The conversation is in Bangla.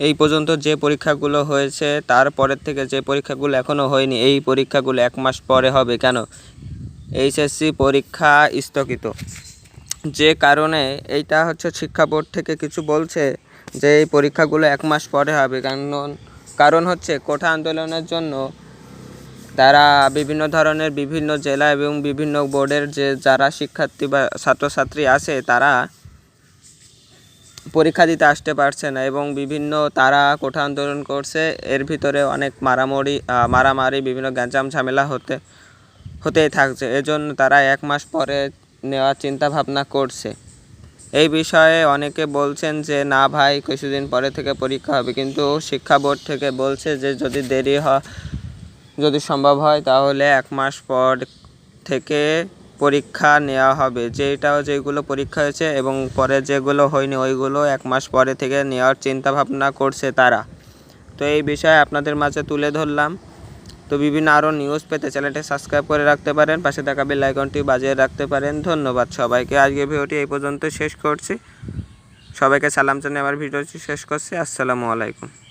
এই পর্যন্ত যে পরীক্ষাগুলো হয়েছে তারপরের থেকে যে পরীক্ষাগুলো এখনও হয়নি, এই পরীক্ষাগুলো এক মাস পরে হবে কেন? এইচএসসি পরীক্ষা স্থগিত। যে কারণে এইটা হচ্ছে শিক্ষা বোর্ড থেকে কিছু বলছে যে এই পরীক্ষাগুলো এক মাস পরে হবে, কারণ কারণ হচ্ছে কোঠা আন্দোলনের জন্য তারা বিভিন্ন ধরনের বিভিন্ন জেলা এবং বিভিন্ন বোর্ডের যে যারা শিক্ষার্থী বা ছাত্রছাত্রী আছে, তারা পরীক্ষা দিতে আসতে পারছে না এবং বিভিন্ন তারা কোঠা আন্দোলন করছে। এর ভিতরে অনেক মারামারি মারামারি, বিভিন্ন গ্যাঞ্জাম ঝামেলা হতে, হতেই থাকছে। এজন্য তারা এক মাস পরে নেওয়ার চিন্তা ভাবনা করছে। এই বিষয়ে অনেকে বলছেন যে, না ভাই, কিছুদিন পরে থেকে পরীক্ষা হবে। কিন্তু শিক্ষা বোর্ড থেকে বলছে যে, যদি দেরি হয়, যদি সম্ভব হয়, তাহলে এক মাস পর থেকে পরীক্ষা নেওয়া হবে। যেটাও যেগুলো পরীক্ষা হয়েছে এবং পরে যেগুলো হয়নি, ওইগুলো এক মাস পরে থেকে নেওয়ার চিন্তা ভাবনা করছে তারা। তো এই বিষয়ে আপনাদের মাঝে তুলে ধরলাম। তো বিভিন্ন আরও নিউজ পেতে চ্যানেলটি সাবস্ক্রাইব করে রাখতে পারেন, পাশে থাকা বেল বাজিয়ে রাখতে পারেন। ধন্যবাদ সবাইকে। আজকে ভিডিওটি এই পর্যন্ত শেষ করছি। সবাইকে সালাম জানিয়ে আমার ভিডিওটি শেষ করছি। আসসালামু আলাইকুম।